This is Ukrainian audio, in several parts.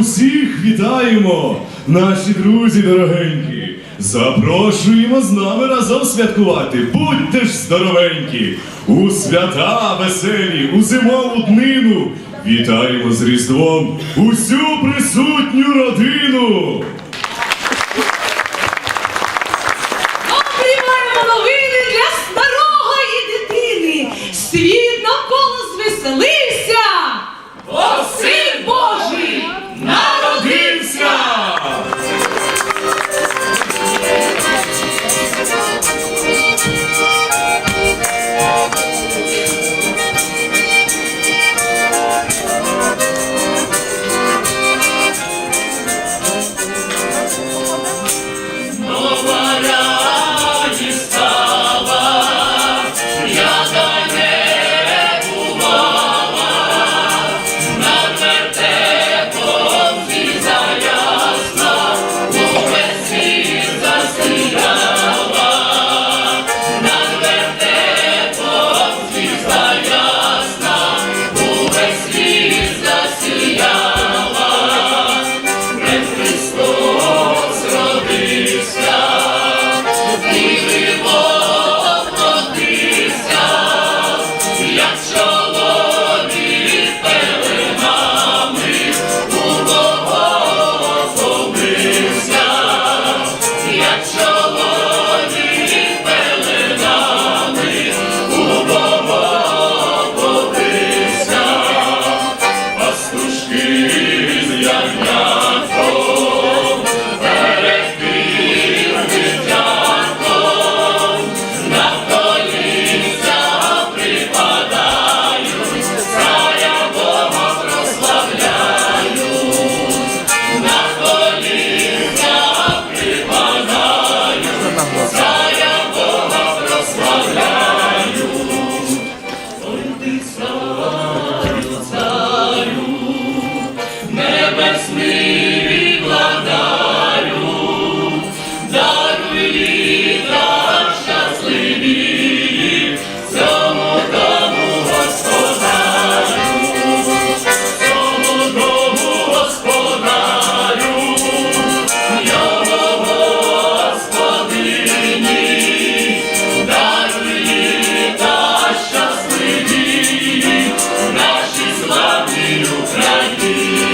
Усіх вітаємо, наші друзі дорогенькі. Запрошуємо з нами разом святкувати. Будьте ж здоровенькі! У свята веселі, у зимову днину. Вітаємо з Різдвом усю присутню родину! І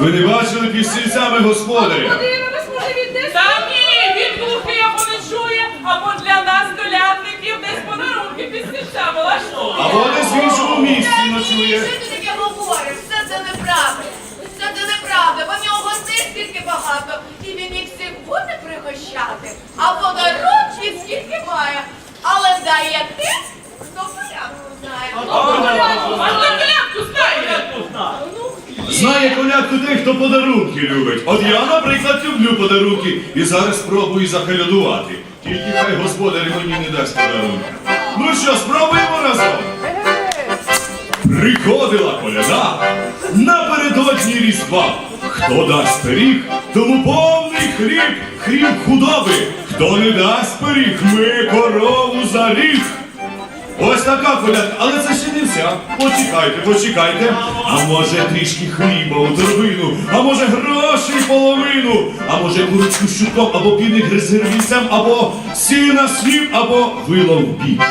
Ви не бачили під стільцями господаря? Подивимось, може він десь. Та ні, він глухий або не чує, або для нас, колядників, десь подарунки під стільцями влаштовує. Або десь в іншому місці Та ні, ночує. що ти таке говориш? Все це неправда. Все це неправда, бо в нього гостей стільки багато, і він їх всіх буде пригощати, а подарунків скільки має. Але дає тим, хто порядку знає. А хто колядку знає? Знає колядку тих, хто подарунки любить. От я, наприклад, люблю подарунки і зараз спробую заколядувати. Тільки хай господар мені не дасть подарунки. Ну що, спробуємо разом. Приходила коляда напередодні різдва. Хто дасть пиріг, тому повний хліб, хліб худоби. Хто не дасть пиріг, ми корову за ріг. Ось така колядка, але це ще не вся. Почекайте, почекайте. А може трішки хліба у торбину, а може грошей половину, а може курочку щуком, або півник гризервісем, або сіна сім, або вило в бік.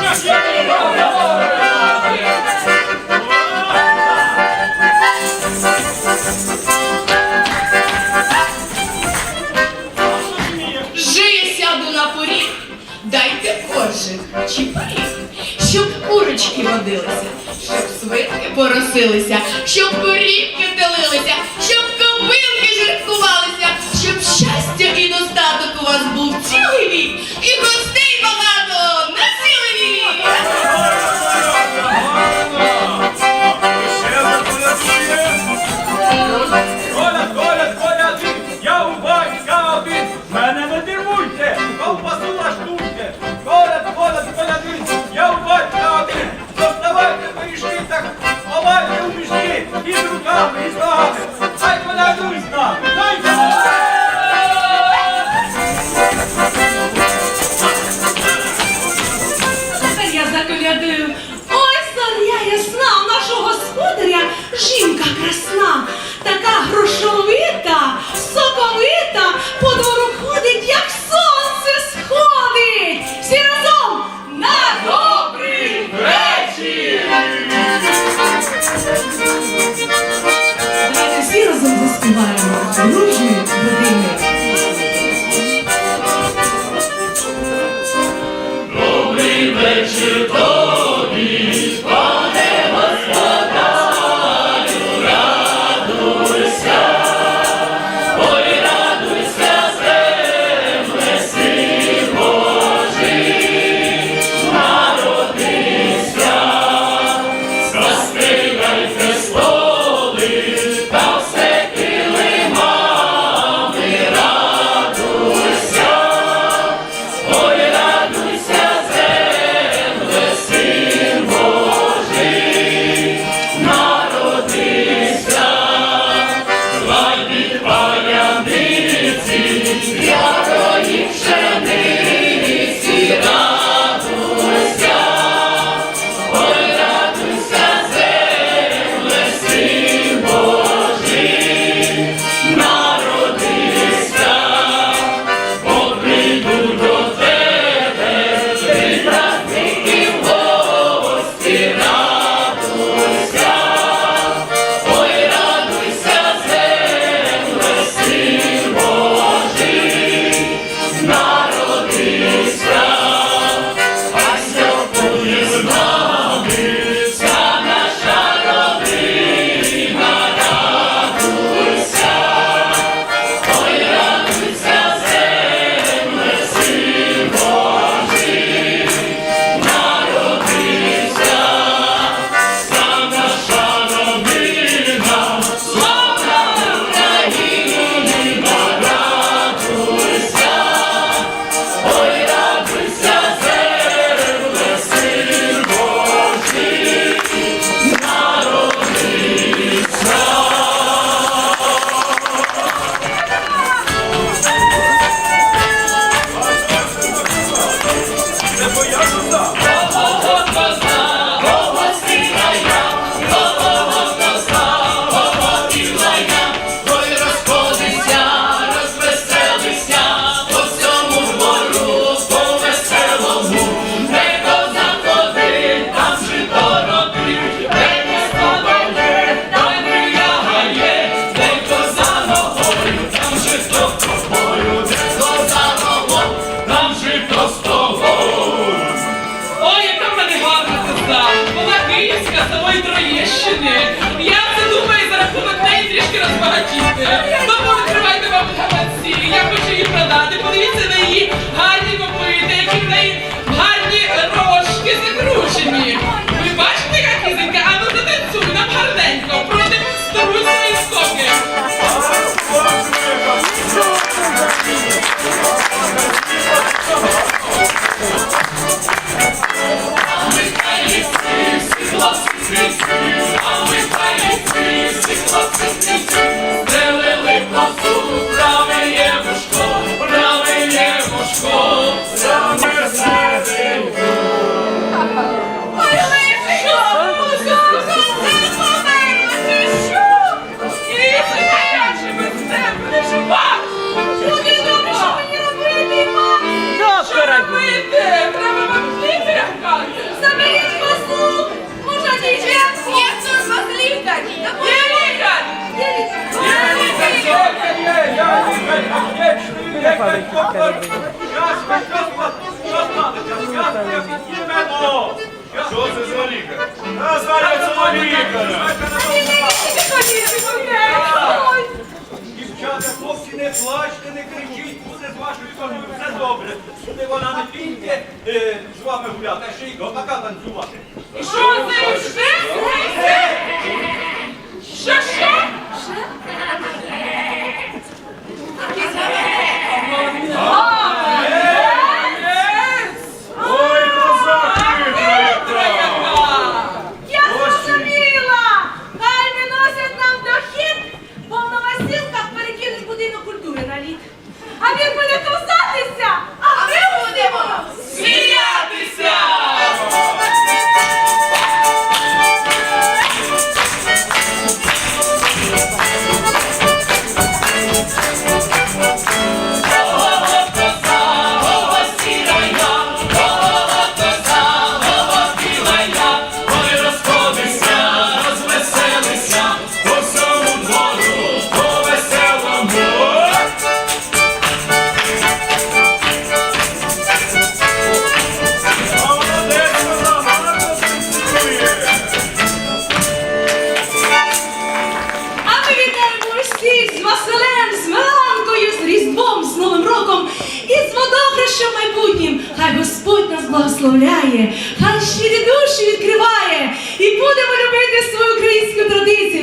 Свинки поросилися, щоб корівки нами, з нами, хай вона з нами, дай разом заспіваємо. Дружні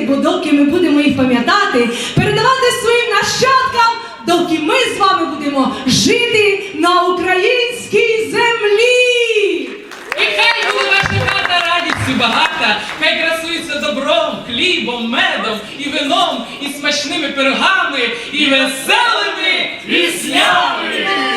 бо доки ми будемо їх пам'ятати, передавати своїм нащадкам, доки ми з вами будемо жити на українській землі. І хай буде ваша хата радістю багата, хай красується добром, хлібом, медом і вином, і смачними пирогами, і веселими піснями.